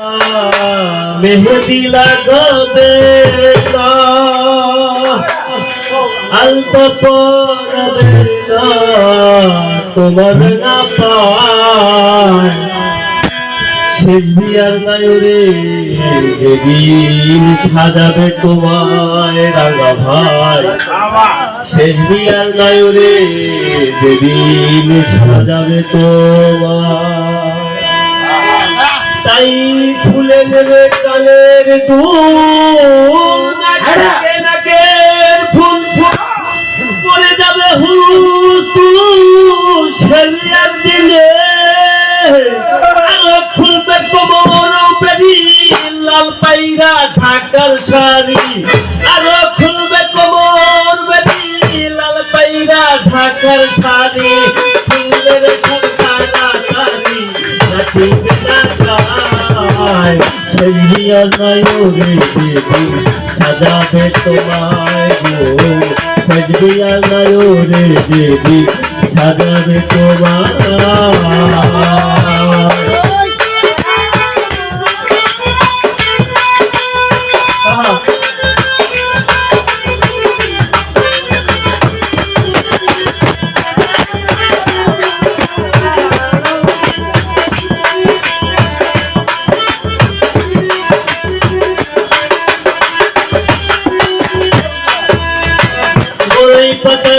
মেহেদি লাগাবে পড়বে না তোমার না পায়। নায়রে যেদিন সাজাবে তোমায় রাঙা ভাই শেষ বিয়ার নায়রে যেদিন সাজাবে তোমায় তাই খুলে নেবে কানের দুল নাকে নাকের ফুল ফুল পরে যাবে হুস দিলে। খুলবে কোমর লাল পাইরা ঢাকার শাড়ি। আলো খুলবে কোমর লাল পাইরা ঢাকার শাড়ি। ফুলের নাচিবে ঢাকায় সেজিয়া নয়রে দেবী সাজাবে তোমায় গো সেজিয়া নয়রে দেবী সাজাবে তোমায়। But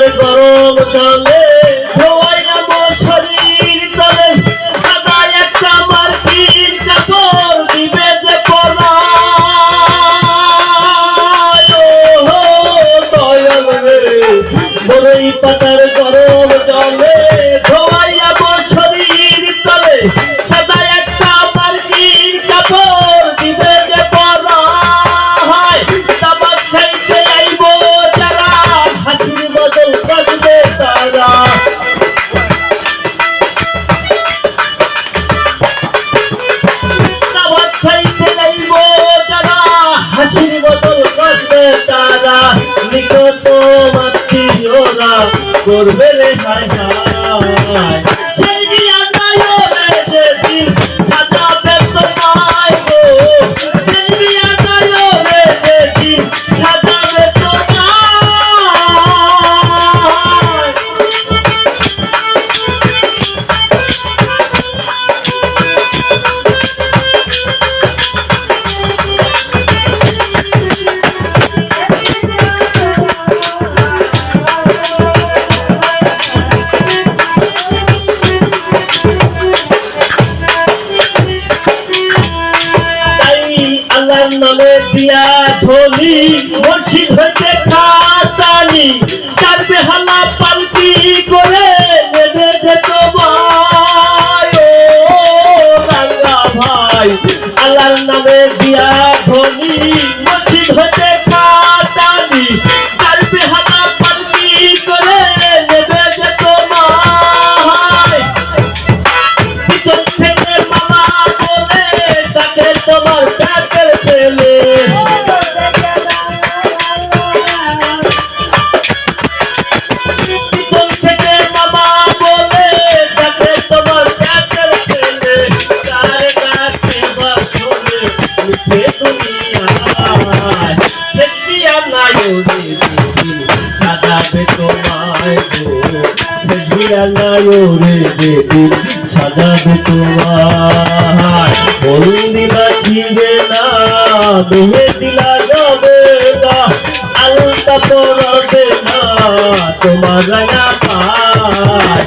মাতৃরা করবে রে হায় নামে দিয়া ধলি মসজিদ হইতে খাতালি তার বেহালা পালকি করে, নেবে যে তোমায়। ভাই, আল্লাহর নামে দিয়া ধলি মসজিদ হইতে ওরে দিদিন সাজাবে তোমায় গো সেটিয়া নাই ওরে সাজাবে তোমায় না মেহেদি লাগাবে না আলতা পরাবে না তোমার রাঙা পায়